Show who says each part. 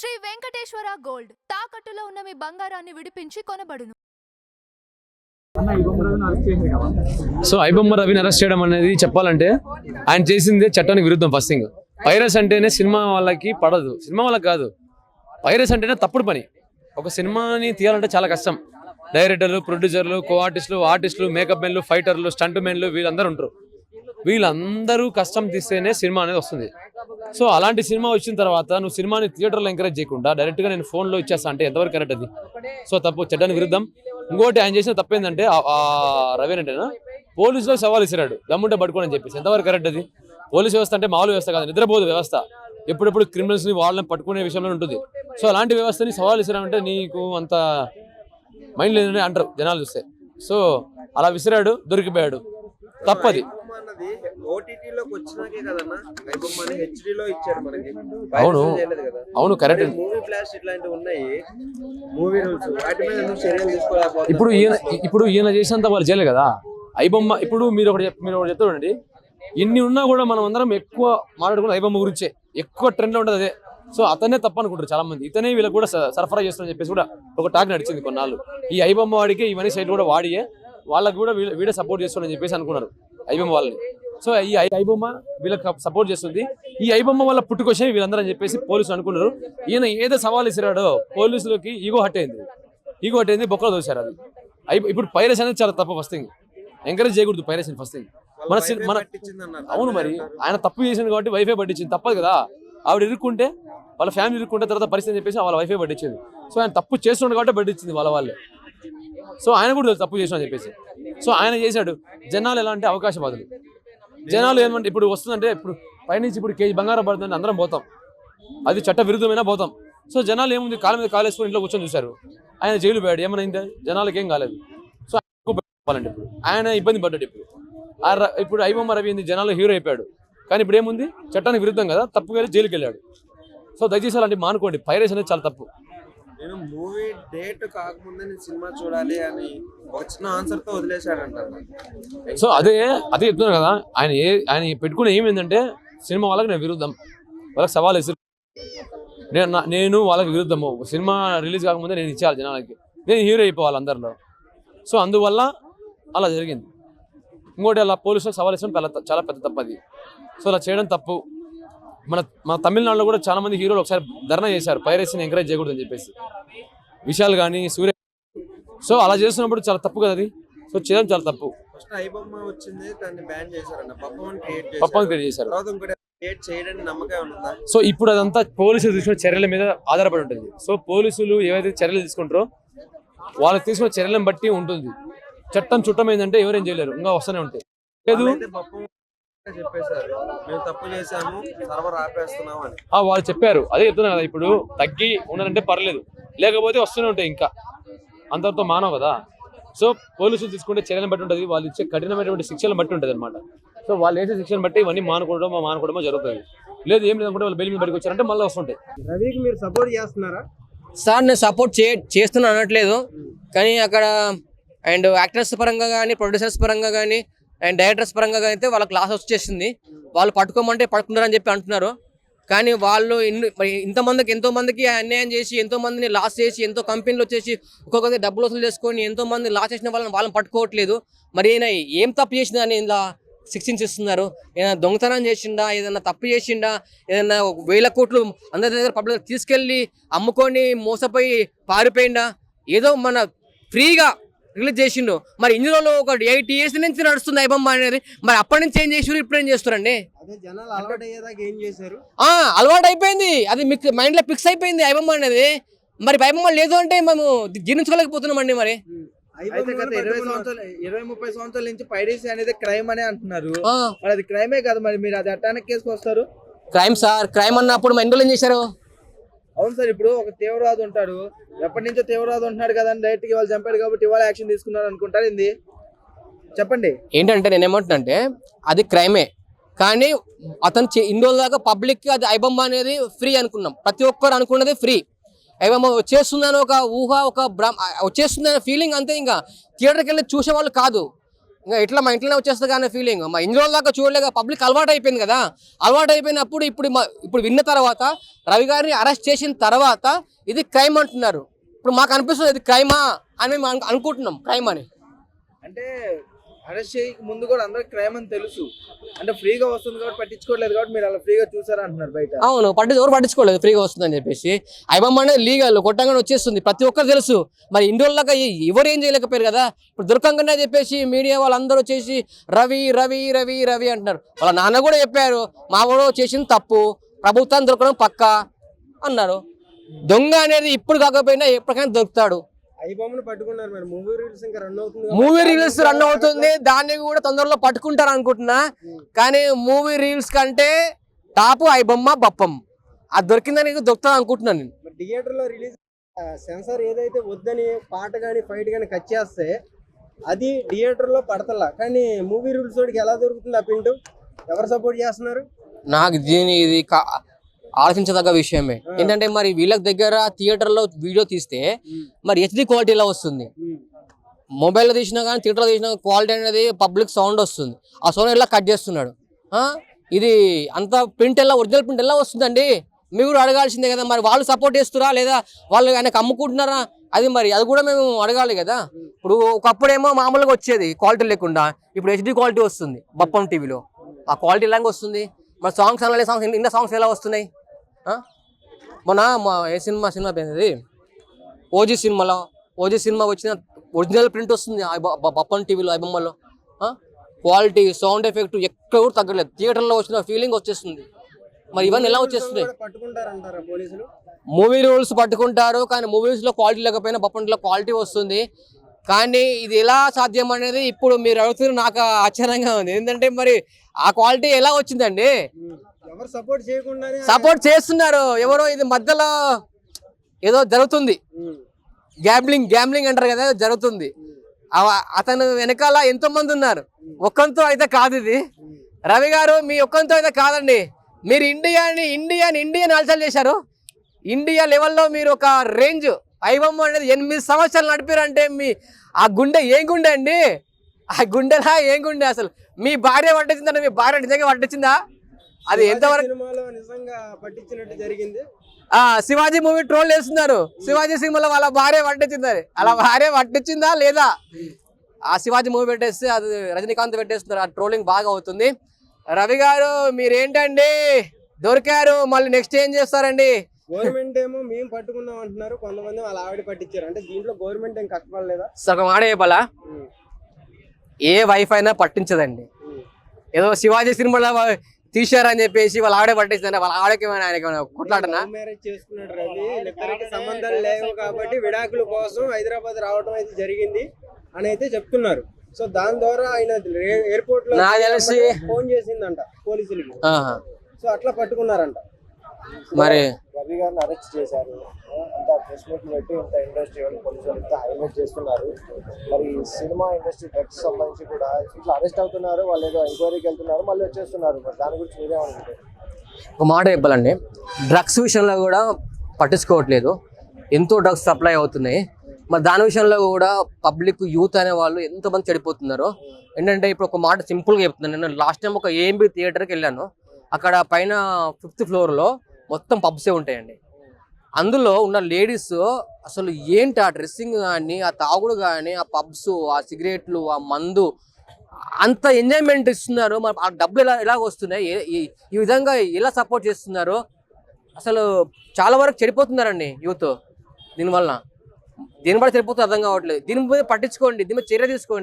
Speaker 1: Shri Venkateswara gold. తాకట్టులో ఉన్న మీ బంగారాన్ని విడిపించి కొనబడును.
Speaker 2: సో ఐబొమ్మ రవిని అరెస్ట్ చేయడం అనేది చెప్పాలంటే ఆయన చేసిందే చట్టానికి విరుద్ధం ఫస్ట్ థింగ్ పైరస్ అంటేనే సినిమా వాళ్ళకి పడదు. సినిమా వాళ్ళకి కాదు. పైరస్ అంటేనే తప్పుడు పని. ఒక సినిమాని తీయాలంటే చాలా కష్టం. డైరెక్టర్లు ప్రొడ్యూసర్లు కో ఆర్టిస్టులు ఆర్టిస్టులు మేకప్ మెన్లు ఫైటర్లు స్టంట్ మెన్లు వీళ్ళందరూ ఉంటారు. వీళ్ళందరూ కష్టం తీస్తేనే సినిమా అనేది వస్తుంది. సో అలాంటి సినిమా వచ్చిన తర్వాత నువ్వు సినిమాని థియేటర్లో ఎంకరేజ్ చేయకుండా డైరెక్ట్గా నేను ఫోన్లో ఇచ్చేస్తా అంటే ఎంతవరకు కరెక్ట్ అది? సో తప్పు చెడ్డని విరుద్ధం. ఇంకోటి ఆయన చేసిన తప్పేందంటే ఏంటంటే రవి అంటేనా పోలీసులో సవాల్ ఇసిరాడు దమ్ముంటే పట్టుకోని అని చెప్పేసి. ఎంతవరకు కరెక్ట్ అది? పోలీస్ వ్యవస్థ అంటే మామూలు వ్యవస్థ కాదు. నిద్రపోదు వ్యవస్థ. ఎప్పుడెప్పుడు క్రిమినల్స్ని వాళ్ళని పట్టుకునే విషయంలో ఉంటుంది. సో అలాంటి వ్యవస్థని సవాల్ ఇసిరామంటే నీకు అంత మైండ్ లేదని అంటారు జనాలు చూస్తే. సో అలా విసిరాడు దొరికిపోయాడు. తప్పది.
Speaker 3: ఓటీటీలోకి వచ్చినాకే కదన్నా ఐబొమ్మ అని హెచ్డీలో ఇచ్చారు మనకి.
Speaker 2: అవును. అవును కరెక్ట్.
Speaker 3: మూవీ ఫ్లాష్ ఇట్లాంటివి ఉన్నాయి. Movie rules. వాటి మీద ఎందుకు చర్యలు తీసుకోలేకపోతున్నారు
Speaker 2: ఇప్పుడు ఈయన ఇప్పుడు ఈయన చేసినంత వాళ్ళు చేయలేదు కదా. ఐబొమ్మ ఇప్పుడు మీరు ఒకటి చెప్- మీరు ఒకటి చెప్తారండి ఇన్ని ఉన్నా కూడా మనం అందరం ఎక్కువ మాట్లాడుకున్న ఐబొమ్మ గురించే. ఎక్కువ ట్రెండ్లో ఉంటుంది అదే. సో అతనే తప్ప అనుకుంటారు చాలా మంది ఇతనే వీళ్ళకి కూడా స- సరఫరా చేస్తారని చెప్పేసి కూడా ఒక టాక్ నడిచింది కొన్నాళ్ళు. ఈ ఐబొమ్మ వాడికి ఇవన్నీ సైడ్ కూడా వాడియే. వాళ్ళకి కూడా వీళ్ళ వీడే సపోర్ట్ చేస్తారని చెప్పేసి అనుకున్నారు. ఐబొమ్మ వాళ్ళని. సో ఈ ఐబొమ్మ వీళ్ళకి సపోర్ట్ చేస్తుంది. ఈ ఐబొమ్మ వల్ల పుట్టుకొచ్చే వీళ్ళందరూ అని చెప్పేసి పోలీసులు అనుకున్నారు. ఈయన ఏదో సవాల్ ఇసిరాడో పోలీసులకి ఈగో హట్ అయింది. ఈగో హట్ అయింది బొక్కలో దోశారు అది. ఇప్పుడు పైరస్ అనేది చాలా తప్పు ఫస్ట్ థింగ్ ఎంకరేజ్ చేయకూడదు పైరస్ ఫస్ట్ థింగ్ మన మన. అవును మరి. ఆయన తప్పు చేసింది కాబట్టి వైఫై పట్టించింది. తప్పదు కదా. ఆవిడ ఇరుక్కుంటే వాళ్ళ ఫ్యామిలీ ఇరుక్కుంటే తర్వాత పరిస్థితి అని చెప్పేసి వాళ్ళ వైఫై పట్టించింది. సో ఆయన తప్పు చేస్తున్నాడు కాబట్టి పట్టించింది వాళ్ళ వాళ్ళే. సో ఆయన కూడా తెలుసు తప్పు చేసిన అని చెప్పేసి. సో ఆయన చేశాడు. జనాలు ఎలా అంటే అవకాశవాదులు. జనాలు ఏమంటే ఇప్పుడు వస్తుందంటే ఇప్పుడు పైనుంచి ఇప్పుడు కేజీ బంగారం పడుతుందంటే అందరం పోతాం. అది చట్ట విరుద్ధమైన పోతాం. సో జనాలు ఏముంది? కాళ్ళ మీద కాలేసుకొని ఇంట్లో కూర్చొని చూశారు. ఆయన జైలు పోయాడు. ఏమైంది? జనాలకి ఏం కాలేదు. సో ఆయన ఇప్పుడు. ఆయన ఇబ్బంది పడ్డాడు ఇప్పుడు. ఆ ఇప్పుడు ఐబొమ్మ రవి ఏంది? జనాలు హీరో అయిపోయాడు. కానీ ఇప్పుడు ఏముంది? చట్టానికి విరుద్ధం కదా. తప్పు జైలుకి వెళ్ళాడు సో దయచేసి అలాంటి మానుకోండి. పైరేస్ అనేది చాలా తప్పు.
Speaker 3: నేను మూవీ డేట్ కాకముందే నేను సినిమా చూడాలి అని ఒక చిన్న ఆన్సర్తో వదిలేశాడంట.
Speaker 2: సో అదే అదే చెప్తున్నాను కదా ఆయన ఏ ఆయన పెట్టుకునే ఏమైందంటే సినిమా వాళ్ళకి నేను విరుద్ధం. వాళ్ళకి సవాల్ వేసి నేను నేను వాళ్ళకి విరుద్ధము. సినిమా రిలీజ్ కాకముందే నేను ఇచ్చేయాలి జనాలకి. నేను హీరో అయిపోవాలి అందరిలో. సో అందువల్ల అలా జరిగింది. ఇంకోటి అలా పోలీసులకు సవాల్ ఇచ్చడం పెద్ద- చాలా పెద్ద తప్పు అది. సో అలా చేయడం తప్పు. మన మన తమిళనాడులో కూడా చాలా మంది హీరోలు ఒకసారి ధర్నా చేశారు. పైరసీని ఎంకరేజ్ చేయకూడదని చెప్పేసి. విశాల్ కానీ సూర్య సో అలా చేస్తున్నప్పుడు చాలా తప్పు కదా అది? సో చేయడం చాలా తప్పు.
Speaker 3: పప్పని క్రియేట్ చేశారు.
Speaker 2: సో ఇప్పుడు అదంతా పోలీసులు తీసుకున్న చర్యల మీద ఆధారపడి ఉంటుంది. సో పోలీసులు ఏవైతే చర్యలు తీసుకుంటారో వాళ్ళకి తీసుకున్న చర్యలను బట్టి ఉంటుంది. చట్టం చుట్టం ఏంటంటే ఎవరేం చేయలేరు. ఇంకా వస్తూనే ఉంటాయి. లేదు. వాళ్ళు చెప్పారు. అదే చెప్తున్నా కదా ఇప్పుడు తగ్గి ఉన్నారంటే పర్లేదు. లేకపోతే వస్తూనే ఉంటాయి ఇంకా. అంతటితో మానవ కదా. సో పోలీసులు తీసుకుంటే చర్యలను బట్టి ఉంటుంది. వాళ్ళు ఇచ్చే కఠినమైనటువంటి శిక్షలను బట్టి ఉంటుంది అనమాట సో వాళ్ళు వేసే శిక్షను బట్టి ఇవన్నీ మానుకోవడం మానుకోవడమో జరుగుతుంది. లేదు ఏం లేదనుకుంటే వాళ్ళు బెయిల్ మీద బయటకు వచ్చారంటే మళ్ళీ వస్తుంటాయి.
Speaker 3: రవికి మీరు సపోర్ట్ చేస్తున్నారా?
Speaker 4: సార్ నేను సపోర్ట్ చే చేస్తున్నా అనట్లేదు. కానీ అక్కడ అండ్ యాక్టర్స్ పరంగా కానీ ప్రొడ్యూసర్స్ పరంగా కానీ అండ్ డైరెక్టర్స్ పరంగా అయితే వాళ్ళకి లాస్ వచ్చేసింది. వాళ్ళు పట్టుకోమంటే పట్టుకున్నారని చెప్పి అంటున్నారు. కానీ వాళ్ళు ఇన్ని ఇంతమందికి ఎంతో మందికి అన్యాయం చేసి ఎంతో మందిని లాస్ చేసి ఎంతో కంపెనీలు వచ్చేసి ఒక్కొక్కరి డబ్బులు వసూలు చేసుకొని ఎంతో మంది లాస్ చేసిన వాళ్ళని వాళ్ళని పట్టుకోవట్లేదు. మరి ఈయన ఏం తప్పు చేసిందని ఇలా శిక్షించి ఇస్తున్నారు ఏదైనా దొంగతనం చేసిండా? ఏదైనా తప్పు చేసిండా? ఏదైనా వేల కోట్లు అందరి దగ్గర పబ్లిక్ తీసుకెళ్ళి అమ్ముకొని మోసపోయి పారిపోయిండా? ఏదో మన ఫ్రీగా రిలీజ్ చేసిండు. మరి ఇన్ని రోజులు ఒక ఎయిట్ ఇయర్స్ నుంచి నడుస్తుంది ఐబొమ్మ అనేది. మరి అప్పటి నుంచి ఏం చేసారు ఇప్పుడు ఏం చేస్తారండి
Speaker 3: అదే జనాలు అలవాటు అయ్యేదాకా ఏం చేశారు?
Speaker 4: ఆ అలవాటు అయిపోయింది. అది మీకు మైండ్లో ఫిక్స్ అయిపోయింది ఐబొమ్మ అనేది. మరి ఐబొమ్మ లేదు అంటే మేము జీర్ణించుకోలేకపోతున్నామండి మరి.
Speaker 3: అయితే గత ఇరవై సంవత్సరాలు ఇరవై ముప్పై సంవత్సరాల నుంచి పైరసీ అనేది క్రైమ్ అనే అంటున్నారు. అది క్రైమే కదా మరి మీరు అది అట్టానికి కేసుకొస్తారు
Speaker 4: క్రైమ్ సార్ క్రైమ్ అన్నప్పుడు ఎన్ని రోజులు ఏం చేశారు?
Speaker 3: అవును సార్ ఇప్పుడు ఒక తీవ్రవాది ఉంటాడు. ఎప్పటి నుంచో తీవ్రవాది ఉంటున్నాడు కదా డైరెక్ట్గా వాళ్ళు చంపాడు కాబట్టి ఇవాళ యాక్షన్ తీసుకున్నారు అనుకుంటారు. చెప్పండి.
Speaker 4: ఏంటంటే నేను ఏమంటున్నా అది క్రైమే కానీ అతను చే- ఇన్ని రోజుల దాకా పబ్లిక్ అది ఐబొమ్మ అనేది ఫ్రీ అనుకున్నాం. ప్రతి ఒక్కరు అనుకున్నది ఫ్రీ ఐబొమ్మ వచ్చేస్తుందని ఒక ఊహ ఒక భ్రమ వచ్చేస్తుందనే ఫీలింగ్ అంతే ఇంకా. థియేటర్కి వెళ్ళి చూసే వాళ్ళు కాదు. ఇంకా ఇట్లా మా ఇంట్లోనే వచ్చేస్తుంది కానీ ఫీలింగ్ మా ఇన్ని రోజుల దాకా చూడలేక పబ్లిక్ అలవాటు అయిపోయింది కదా. అలవాటు అయిపోయినప్పుడు ఇప్పుడు మా- ఇప్పుడు విన్న తర్వాత రవి గారిని అరెస్ట్ చేసిన తర్వాత ఇది క్రైమ్ అంటున్నారు. ఇప్పుడు మాకు అనిపిస్తుంది ఇది క్రైమా అని మేము అనుకుంటున్నాం క్రైమ్ అని.
Speaker 3: అంటే అరెస్ట్ చేయక ముందు కూడా అందరికి క్రైమ్ అని తెలుసు. అంటే ఫ్రీగా వస్తుంది కాబట్టి పట్టించుకోవట్లేదు కాబట్టి మీరు అలా ఫ్రీగా చూసారా అంటున్నారు బయట.
Speaker 4: అవును పట్టి ఎవరు పట్టించుకోలేదు ఫ్రీగా వస్తుందని చెప్పేసి. ఐబమ్ అనేది లీగల్ కొట్టంగానే వచ్చేస్తుంది ప్రతి ఒక్కరు తెలుసు. మరి ఇన్ని రోజులగా ఎవరు ఏం చేయలేకపోయారు కదా? ఇప్పుడు దొరకంగానే చెప్పేసి మీడియా వాళ్ళందరూ వచ్చేసి రవి రవి రవి రవి అంటున్నారు. వాళ్ళ నాన్న కూడా చెప్పారు మా వాడు చేసింది తప్పు ప్రభుత్వాన్ని దొరకడం పక్క అన్నారు. దొంగ అనేది ఇప్పుడు కాకపోయినా ఎప్పటికైనా దొరుకుతాడు.
Speaker 5: మూవీ రీల్స్ ఇంకా రన్ అవుతుంది
Speaker 4: మూవీ రీల్స్ రన్ అవుతుంది. దాన్ని కూడా తొందరలో పట్టుకుంటారు అనుకుంటున్నా. కానీ మూవీ రీల్స్ కంటే టాప్ ఐబొమ్మ బప్పం. అది దొరికిందని దొరుకుతుంది అనుకుంటున్నాను నేను.
Speaker 5: మరి థియేటర్లో రిలీజ్ సెన్సార్ ఏదైతే వద్దని పాట కానీ ఫైట్ కానీ కట్ చేస్తే అది థియేటర్లో పడతలా. కానీ మూవీ రూల్స్ ఎలా దొరుకుతుంది ఆ పిండు ఎవరు సపోర్ట్ చేస్తున్నారు?
Speaker 4: నాకు దీని ఇది ఆలోచించదగ్గ విషయమే. ఏంటంటే మరి వీళ్ళకి దగ్గర థియేటర్లో వీడియో తీస్తే మరి హెచ్డి క్వాలిటీ ఎలా వస్తుంది? మొబైల్లో తీసినా కానీ థియేటర్లో తీసినా క్వాలిటీ అనేది పబ్లిక్ సౌండ్ వస్తుంది. ఆ సౌండ్ ఎలా కట్ చేస్తున్నాడు? ఇది అంత ప్రింట్ ఎలా ఒరిజినల్ ప్రింట్ ఎలా వస్తుందండి? మీరు కూడా అడగాల్సిందే కదా మరి వాళ్ళు సపోర్ట్ చేస్తురా లేదా వాళ్ళు ఆయనకు అమ్ముకుంటున్నారా? అది మరి అది కూడా మేము అడగాలి కదా. ఇప్పుడు ఒకప్పుడేమో మామూలుగా వచ్చేది క్వాలిటీ లేకుండా ఇప్పుడు హెచ్డి క్వాలిటీ వస్తుంది బప్పం టీవీలో. ఆ క్వాలిటీ ఎలాగ వస్తుంది? మరి సాంగ్స్ అలా సాంగ్స్ ఇన్న సాంగ్స్ ఎలా వస్తున్నాయి? మొన్న మా ఏ సినిమా సినిమా పేరు ఓజీ సినిమాలో ఓజీ సినిమా వచ్చిన ఒరిజినల్ ప్రింట్ వస్తుంది బప్పన్ టీవీలో ఐబొమ్మలో క్వాలిటీ సౌండ్ ఎఫెక్ట్ ఎక్కడ కూడా తగ్గలేదు థియేటర్లో వచ్చిన ఫీలింగ్ వచ్చేస్తుంది. మరి ఇవన్నీ ఎలా
Speaker 5: పోలీసులు?
Speaker 4: మూవీ రూల్స్ పట్టుకుంటారు కానీ మూవీస్లో క్వాలిటీ లేకపోయినా బప్పంట్లో క్వాలిటీ వస్తుంది. కానీ ఇది ఎలా సాధ్యం అనేది ఇప్పుడు మీరు అడుగుతున్నారు నాకు ఆశ్చర్యంగా ఉంది. ఏంటంటే మరి ఆ క్వాలిటీ ఎలా వచ్చిందండి?
Speaker 5: సపోర్ట్
Speaker 4: చేస్తున్నారు. ఎవరో ఇది మధ్యలో ఏదో జరుగుతుంది. గ్యాంబ్లింగ్ గ్యాంబ్లింగ్ అంటారు కదా జరుగుతుంది. అతను వెనకాల ఎంతో మంది ఉన్నారు ఒక్కంతో అయితే కాదు ఇది. రవి గారు మీ ఒక్కంతో అయితే కాదండి. మీరు ఇండియాని ఇండియాని ఇండియన్ అల్సల్ చేశారు. ఇండియా లెవెల్లో మీరు ఒక రేంజ్ ఐబొమ్మ అనేది ఎనిమిది సంవత్సరాలు నడిపారంటే మీ ఆ గుండె ఏం గుండె అండి? ఆ గుండెలా ఏం గుండె అసలు? మీ భార్య పట్టించిందంటే మీ భార్య నిజంగా పట్టించిందా అది ఎంతవరకు
Speaker 5: సినిమాలో నిజంగా పట్టించినట్టు జరిగింది.
Speaker 4: ఆ శివాజీ మూవీ ట్రోల్ చేస్తున్నారు. శివాజీ సినిమాలో వాళ్ళ భార్య పట్టించింది అలా భార్య పట్టించిందా లేదా? ఆ శివాజీ మూవీ పెట్టేస్తే అది రజనీకాంత్ పెట్టేస్తున్నారు. ఆ ట్రోలింగ్ బాగా అవుతుంది. రవి గారు మీరేంటండి? దొరికారు. మళ్ళీ నెక్స్ట్ ఏం చేస్తారండి?
Speaker 5: గవర్నమెంట్ ఏమో మేము పట్టుకున్నాం అంటున్నారు. కొంతమంది వాళ్ళ ఆవిడ పట్టించారు. అంటే దీంట్లో గవర్నమెంట్ ఏం కష్టపడలేదా
Speaker 4: సగం ఆడే చెప్పాలా? ఏ వైఫ్ అయినా పట్టించదండి. ఏదో శివాజీ సినిమాలో తీశారని చెప్పేసి వాళ్ళ ఆవిడే పట్టించిందంటే. వాళ్ళ ఆయనకి ఏమైనా కొట్లాడనా?
Speaker 5: సంబంధాలు లేవు కాబట్టి విడాకుల కోసం హైదరాబాద్ రావడం అయితే జరిగింది అని అయితే చెప్తున్నారు. సో దాని ద్వారా ఆయన ఎయిర్పోర్ట్లో
Speaker 4: నాకు తెలిసి-
Speaker 5: ఫోన్ చేసిందంట పోలీసులకి. సో అట్లా పట్టుకున్నారంట.
Speaker 4: మరి
Speaker 6: రవి గారిని అరెస్ట్ చేశారు. అంత ప్రెస్ మీట్ పెట్టి ఇంత ఇండస్ట్రీ వాళ్ళు పోలీసులు ఇంత హైలైట్ చేస్తున్నారు. మరి సినిమా ఇండస్ట్రీ డ్రగ్స్ సంబంధించి కూడా ఇట్లా అరెస్ట్ అవుతున్నారు వాళ్ళు ఏదో ఎంక్వైరీకి వెళ్తున్నారు మళ్ళీ వచ్చేస్తున్నారు. మరి దాని గురించి మీరేమనుకుంటారు?
Speaker 4: ఒక మాట చెప్పాలండి. డ్రగ్స్ విషయంలో కూడా పట్టించుకోవట్లేదు. ఎంతో డ్రగ్స్ సప్లై అవుతున్నాయి. మరి దాని విషయంలో కూడా పబ్లిక్ యూత్ అనే వాళ్ళు ఎంతమంది చెడిపోతున్నారు. ఏంటంటే ఇప్పుడు ఒక మాట సింపుల్గా చెప్తున్నాను. నేను లాస్ట్ టైం ఒక ఏఎంబి థియేటర్కి వెళ్ళాను. అక్కడ పైన ఫిఫ్త్ ఫ్లోర్లో మొత్తం పబ్సే ఉంటాయండి. అందులో ఉన్న లేడీస్ అసలు ఏంటి ఆ డ్రెస్సింగ్ కానీ ఆ తాగుడు కానీ ఆ పబ్స్ ఆ సిగరెట్లు ఆ మందు అంత ఎంజాయ్మెంట్ ఇస్తున్నారు. మరి ఆ డబ్బులు ఎలా ఎలా వస్తున్నాయి? ఈ- ఈ విధంగా ఎలా సపోర్ట్ చేస్తున్నారు? అసలు చాలా వరకు చెడిపోతున్నారండి యూత్ దీనివల్ల. దీని బట్టి చెడిపోతే అర్థం కావట్లేదు. దీని మీద పట్టించుకోండి. దీని మీద చర్య తీసుకోండి.